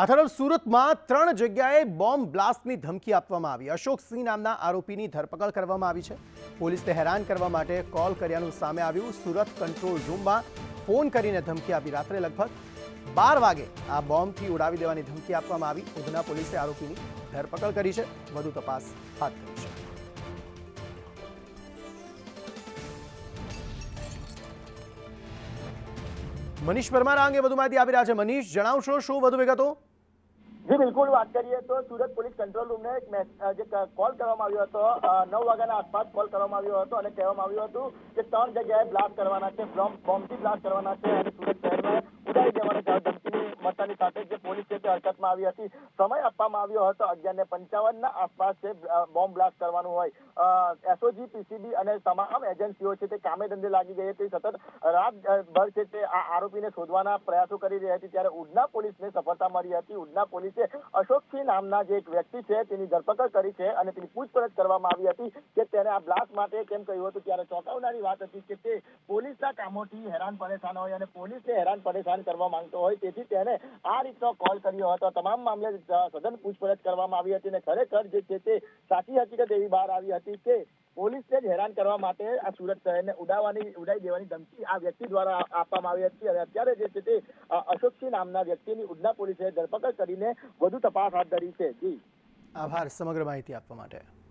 આ તરફ સુરતમાં ત્રણ જગ્યાએ બોમ્બ બ્લાસ્ટની ધમકી આપવામાં આવી. અશોક સિંહ નામના આરોપીની ધરપકડ કરવામાં આવી છે. પોલીસને હેરાન કરવા માટે કોલ કર્યાનું સામે આવ્યું. સુરત કંટ્રોલ રૂમમાં ફોન કરીને ધમકી આપી રાત્રે લગભગ બાર વાગે આ બોમ્બથી ઉડાવી દેવાની ધમકી આપવામાં આવી. ઉધના પોલીસે આરોપીની ધરપકડ કરી છે. વધુ તપાસ હાથ ધરી છે. મનીષ પરમાર આ અંગે વધુ માહિતી આપી રહ્યા છે. મનીષ જણાવશો શું વધુ વિગતો? જી બિલકુલ વાત કરીએ તો સુરત પોલીસ કંટ્રોલ રૂમને એક જે કોલ કરવામાં આવ્યો હતો નવ વાગ્યાના આસપાસ કોલ કરવામાં આવ્યો હતો અને કહેવામાં આવ્યું હતું કે ત્રણ જગ્યાએ બ્લાસ્ટ કરવાના છે બોમ્બથી બ્લાસ્ટ કરવાના છે અને સુરત શહેરમાં ઉડાવી દેવાના ધમકીની મળતાની સાથે જે પોલીસ છે તે હરકતમાં આવી હતી. સમય આપવામાં આવ્યો હતો અગિયાર ને પંચાવન ના આસપાસ છે બોમ્બ બ્લાસ્ટ કરવાનું હોય. એસઓજી પીસીબી અને તમામ એજન્સીઓ છે તે કામે ધંધે લાગી ગઈ હતી. સતત રાત અ, ભર છે તે આ આરોપીને શોધવાના પ્રયાસો કરી રહી હતી. ત્યારે ઉડના પોલીસને સફળતા મળી હતી. ઉડના પોલીસે અશોકસિંહ નામના જે એક વ્યક્તિ છે, તેની ધરપકડ કરી છે અને તેની પૂછપરછ કરવામાં આવી હતી કે તેને આ બ્લાસ્ટ માટે કેમ કહ્યું હતું. ત્યારે ચોંકાવનારી વાત હતી કે તે પોલીસના કામોથી હેરાન પરેશાન હોય અને પોલીસને હેરાન પરેશાન કરવા માંગતો હોય, તેથી તેને આ રીતનો કોલ કર્યો હતો. તમામ મામલે સઘન પૂછપરછ કરવામાં આવી હતી અને ખરેખર જે છે તે સાચી હકીકત એવી બહાર આવી હતી કે પોલીસને જ હેરાન કરવા માટે આ સુરત શહેરને ઉડાવવાની, ઉડાઈ દેવાની ધમકી આ વ્યક્તિ દ્વારા આપવામાં આવી હતી અને અત્યારે જે છે તે અશોકસિંહ નામના વ્યક્તિની ઉડના પોલીસે ધરપકડ કરીને વધુ તપાસ હાથ ધરી છે. જી. આભાર, સમગ્ર માહિતી આપવા માટે.